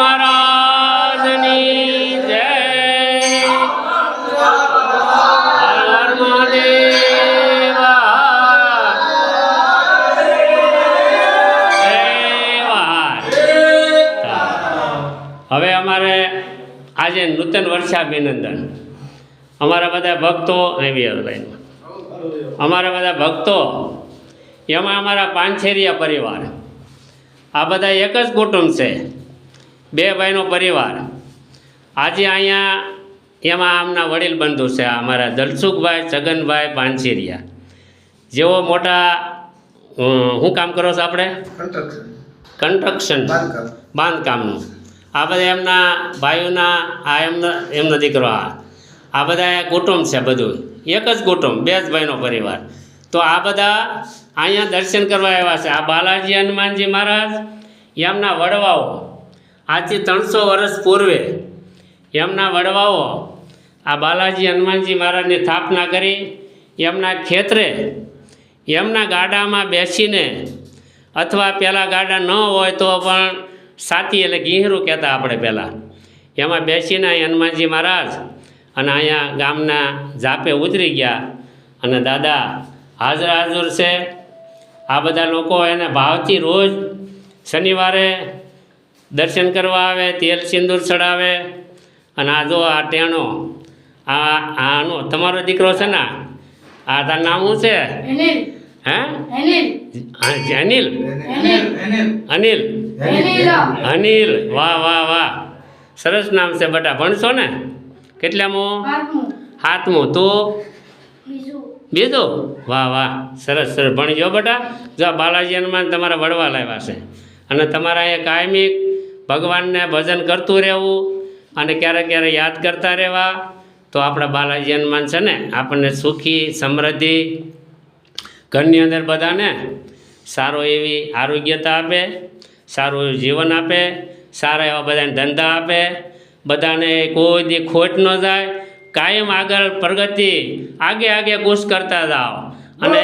મહારાજની જય. હવે અમારે આજે નૂતન વર્ષાભિનંદન અમારા બધા ભક્તો આવી લાઈનમાં અમારા બધા ભક્તો, એમાં અમારા પાંછેરિયા પરિવાર. આ બધા એક જ કુટુંબ છે. બે ભાઈનો પરિવાર. આજે અહીંયા એમાં આમના વડીલ બંધુ છે અમારા દલસુખભાઈ છગનભાઈ પાનસીરિયા. જેઓ મોટા શું કામ કરો છો આપણે? કન્સ્ટ્રક્શન. કન્સ્ટ્રક્શન. બાંધકામનું. આ બધા એમના ભાઈઓના આ એમના એમનો દીકરો આ. આ બધા કુટુંબ છે બધું. એક જ કુટુંબ બે જ ભાઈનો પરિવાર. તો આ બધા અહીંયા દર્શન કરવા આવ્યા છે. આ બાલાજી હનુમાનજી મહારાજ એમના વડવાઓ. આજથી ત્રણસો વર્ષ પૂર્વે એમના વડવાઓ આ બાલાજી હનુમાનજી મહારાજની સ્થાપના કરી. એમના ખેતરે એમના ગાડામાં બેસીને અથવા પહેલાં ગાડા ન હોય તો પણ સાતી એટલે ગીહરું કહેતા આપણે પહેલાં એમાં બેસીને હનુમાનજી મહારાજ અને અહીંયા ગામના જાપે ઉતરી ગયા અને દાદા હાજર હાજર છે. આ બધા લોકો એને ભાવથી રોજ શનિવારે દર્શન કરવા આવે તેલ સિંદૂર ચડાવે. અને આ જો આ ટેણો આ આનો તમારો દીકરો છે ને આ તાર નામ શું છે? હે? અનિલ? અનિલ. અનિલ. વાહ વાહ વાહ. સરસ નામ છે બટા. ભણશો ને? કેટલામું? હાથમું. તું? બીજું. વાહ વાહ. સરસ સરસ. ભણજો બટા. જો આ બાલાજી હનુમાન તમારા વડવા લાવ્યા છે. અને તમારા અહીંયા કાયમી ભગવાનને ભજન કરતું રહેવું અને ક્યારેક ક્યારેક યાદ કરતા રહેવા તો આપણા બાલાજી હનુમાન છે ને આપણને સુખી સમૃદ્ધિ ઘરની અંદર બધાને સારો એવી આરોગ્યતા આપે સારું એવું જીવન આપે સારા એવા બધાને ધંધા આપે બધાને કોઈ દી ખોટ ન જાય કાયમ આગળ પ્રગતિ આગે આગે કુશ કરતા જાઓ. અને